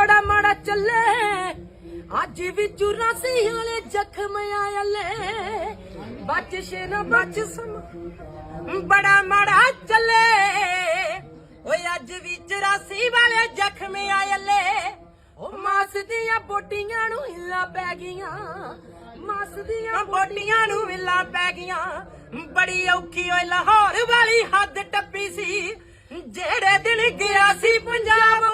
ਬੜਾ ਮਾੜਾ ਚੱਲੇ। ਅੱਜ ਵੀ ਚੁਰਾਸੀ ਵਾਲੇ ਜ਼ਖਮ ਆਇਲੇ ਬਚ ਸ਼ੇਨਾ ਬਚ ਸਮ ਬੜਾ ਮਾੜਾ ਚੱਲੇ। ਓਏ ਅੱਜ ਵੀ ਚੁਰਾਸੀ ਵਾਲੇ ਜ਼ਖਮ ਆਇਲੇ ਉਹ ਮਾਸ ਦੀਆਂ ਬੋਟੀਆਂ ਨੂੰ ਹਿੱਲਾ ਪੈ ਗਈਆਂ। ਮਾਸ ਦੀਆਂ ਬੋਟੀਆਂ ਨੂੰ ਹਿੱਲਾ ਪੈ ਗਈਆਂ। ਬੜੀ ਔਖੀ ਓਏ ਲਾਹੌਰ ਵਾਲੀ ਹੱਦ ਟੱਪੀ ਸੀ। ਜਿਹੜੇ ਦਿਨ ਗਿਆ ਸੀ ਪੰਜਾਬ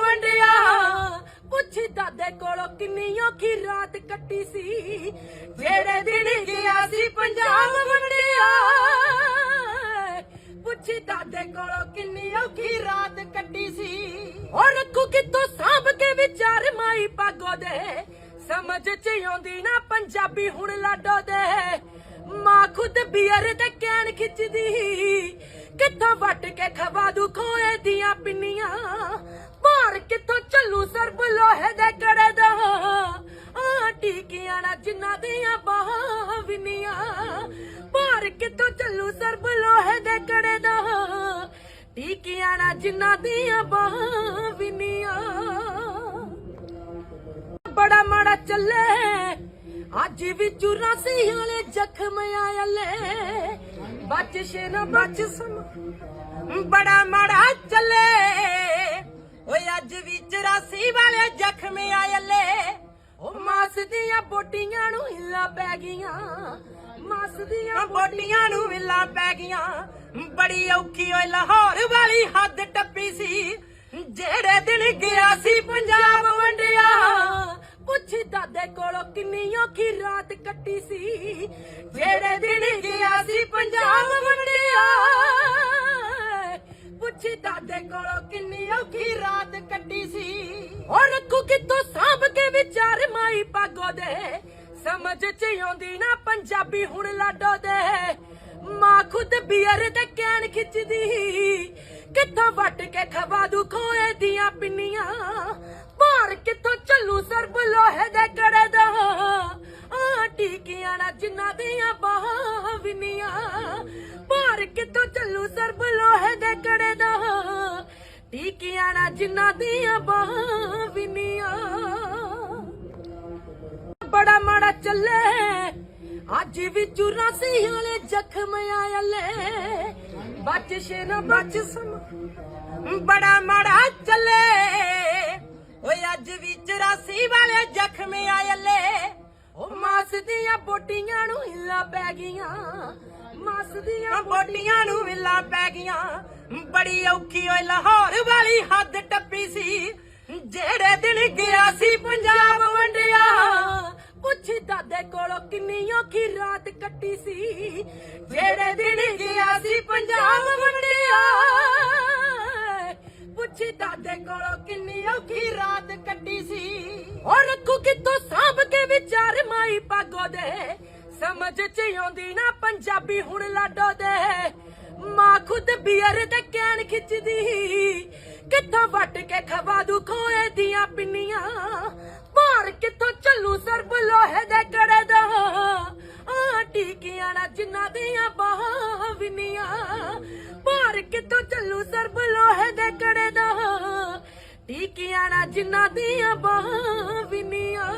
ਔਖੀ ਰਾਤ ਕੱਟੀ ਸੀ, ਜਿਹੜੇ ਦਿਨ ਗਿਆ ਸੀ ਪੰਜਾਬ ਵੰਡਿਆ। ਪੁੱਛੀ ਦਾਦੇ ਕੋਲੋਂ ਕਿੰਨੀ ਔਖੀ ਰਾਤ ਕੱਟੀ ਸੀ। ਉਹ ਰੱਖੂ ਕਿਤੋਂ ਸਾਂਭ ਕੇ ਵਿਚਾਰ ਮਾਈ ਪਾਗੋ ਦੇ। ਸਮਝ ਚ ਆਉਂਦੀ ਨਾ ਪੰਜਾਬੀ ਹੁਣ ਲਾਡੋ ਦੇ। ਮਾਂ ਖੁਦ ਬੀਅਰ ਤੇ ਕੈਨ ਖਿੱਚਦੀ, ਕਿੱਥੋਂ ਵੱਟ ਕੇ ਖਵਾ ਦੂ ਖੋਏ ਦੀਆਂ ਪਿੰਨੀਆਂ। ਬਾਹਾਂ ਵਿੰਨੀਆਂ ਭਾਰ ਕਿੱਥੋਂ ਚੱਲੂ ਸਰਬ ਲੋਹੇ ਦੇ ਕੜੇ ਦਾ? ਟੀਕੀਆਂ ਨਾ ਜਿੰਨਾ ਦੀਆਂ ਬਾਹਾਂ ਵਿੰਨੀਆਂ ਬੜਾ ਮਾੜਾ ਚੱਲੇ। ਅੱਜ ਵੀ ਚੁਰਾਸੀ ਵਾਲੇ ਜ਼ਖਮ ਆਇਲੇ ਬਚ ਸ਼ੇਨਾ ਬਚ ਸਮ ਬੜਾ ਮਾੜਾ ਚੱਲੇ। ਓਏ ਅੱਜ ਵੀ ਚੁਰਾਸੀ ਵਾਲੇ ਜ਼ਖਮ ਆਇਲੇ ਉਹ ਮਾਸ ਦੀਆਂ ਬੋਟੀਆਂ ਨੂੰ ਹਿੱਲਾ ਪੈ ਗਈਆਂ। ਮਾਸ ਦੀਆਂ ਬੋਟੀਆਂ ਨੂੰ ਹਿੱਲਾ ਪੈ ਗਈਆਂ। ਬੜੀ ਔਖੀ ਓਏ ਲਾਹੌਰ ਵਾਲੀ ਹੱਦ ਟੱਪੀ ਸੀ। ਜਿਹੜੇ ਦਿਨ ਗਿਆ ਸੀ ਪੰਜਾਬ ਵੰਡਿਆ, ਪੁੱਛੀ ਦਾਦੇ ਕੋਲੋਂ ਕਿੰਨੀ ਔਖੀ ਰਾਤ ਕੱਟੀ ਸੀ। ਜਿਹੜੇ ਦਿਨ ਗਿਆ ਸੀ ਪੰਜਾਬ ਵੰਡਿਆ, ਪੁੱਛੀ ਦਾਦੇ ਕੋਲੋਂ ਕਿੰਨੀ ਔਖੀ ਰਾਤ ਕੱਟੀ ਸੀ। ਉਹ ਰੱਖੂ ਕਿਤੋਂ ਸਾਂਭ ਕੇ ਵਿਚਾਰ ਮਾਈ ਪਾਗੋ ਦੇ? ਸਮਝ ਚ ਆਉਂਦੀ ਨਾ ਪੰਜਾਬੀ ਹੁਣ ਲਾਡੋ ਦੇ। ਮਾਂ ਖੁਦ ਬੀਅਰ ਤੇ ਕੈਨ ਖਿੱਚਦੀ। ਕਿੱਥੋਂ ਵੱਟ ਕੇ ਖਵਾ ਦੂ ਖੋਏ ਦੀਆਂ ਪਿੰਨੀਆਂ? ਭਾਰ ਕਿੱਥੋਂ ਚੱਲੂ ਸਰਬ ਲੋਹੇ ਦੇ ਕੜੇ ਦਾ? ਆ ਟੀਕੀਆਂ ਨਾ ਜਿੰਨਾ ਦੀਆਂ ਬਾਹਾਂ ਵਿੰਨੀਆਂ। ਭਾਰ ਕਿੱਥੋਂ ਚੱਲੂ ਸਰਬ ਲੋਹੇ ਦੇ ਕੜੇ ਦਾ? ਟੀਕੀਆਂ ਨਾ ਜਿੰਨਾ ਦੀਆਂ ਬਾਹਾਂ ਵਿੰਨੀਆਂ ਬੜਾ ਮਾੜਾ ਚੱਲੇ ਅੱਜ ਵੀ ਚੁਰਾਸੀ ਵਾਲੇ ਜ਼ਖਮ ਆਇਲੇ ਬਚ ਸ਼ੇਨਾ ਬਚ ਸਮ ਬੜਾ ਮਾੜਾ ਚੱਲੇ। ਓਏ ਅੱਜ ਵੀ ਚੁਰਾਸੀ ਵਾਲੇ ਜ਼ਖਮ ਆਇਲੇ ਉਹ ਮਾਸ ਦੀਆਂ ਬੋਟੀਆਂ ਨੂੰ ਹਿੱਲਾ ਪੈ ਗਈਆਂ ਮਾਸ ਦੀਆਂ ਬੋਟੀਆਂ ਨੂੰ ਹਿੱਲਾ ਪੈ ਗਈਆਂ। ਬੜੀ ਔਖੀ ਓਏ ਲਾਹੌਰ ਵਾਲੀ ਹੱਦ ਟੱਪੀ ਸੀ। ਜਿਹੜੇ ਦਿਨ ਗਿਆ ਸੀ ਪੰਜਾਬ ਵੰਡਿਆ, ਪੁੱਛੀ ਦਾਦੇ ਕੋਲੋਂ ਕਿੰਨੀ ਔਖੀ ਰਾਤ ਕੱਟੀ ਸੀ। ਜਿਹੜੇ ਦਿਨ ਗਿਆ ਸੀ ਪੰਜਾਬ ਵੰਡਿਆ, ਪੁੱਛੀ ਦਾਦੇ ਕੋਲੋਂ ਕਿੰਨੀ ਔਖੀ ਰਾਤ ਕੱਟੀ ਸੀ। ਉਹ ਰੱਖੂ ਕਿਤੋਂ ਸਾਂਭ ਕੇ ਵਿਚਾਰ ਮਾਈ ਪਾਗੋ ਦੇ। ਸਮਝ ਚ ਆਉਂਦੀ ਨਾ ਪੰਜਾਬੀ ਹੁਣ ਲਾਡੋ ਦੇ। ਮਾਂ ਖੁਦ ਬੀਅਰ ਤੇ ਕੈਨ ਖਿੱਚਦੀ ਕਿੱਥੋਂ ਵੱਟ ਕੇ ਖਵਾ ਦੂ ਖੋਏ ਦੀਆਂ ਪਿੰਨੀਆਂ? ਭਾਰ ਕਿੱਥੋਂ ਚੱਲੂ ਸਰਬ ਲੋਹੇ ਦੇ ਕੜੇ ਦਾ? ਆ ਟੀਕੀਆਂ ਨਾ ਜਿੰਨਾ ਦੀਆਂ ਬਾਹਾਂ ਵਿੰਨੀਆਂ। ਭਾਰ ਕਿੱਥੋਂ ਚੱਲੂ ਸਰਬ ਲੋਹੇ ਦੇ ਕੜੇ ਦਾ? ਟੀਕੀਆਂ ਨਾ ਜਿੰਨਾ ਦੀਆਂ ਬਾਹਾਂ ਵਿੰਨੀਆਂ।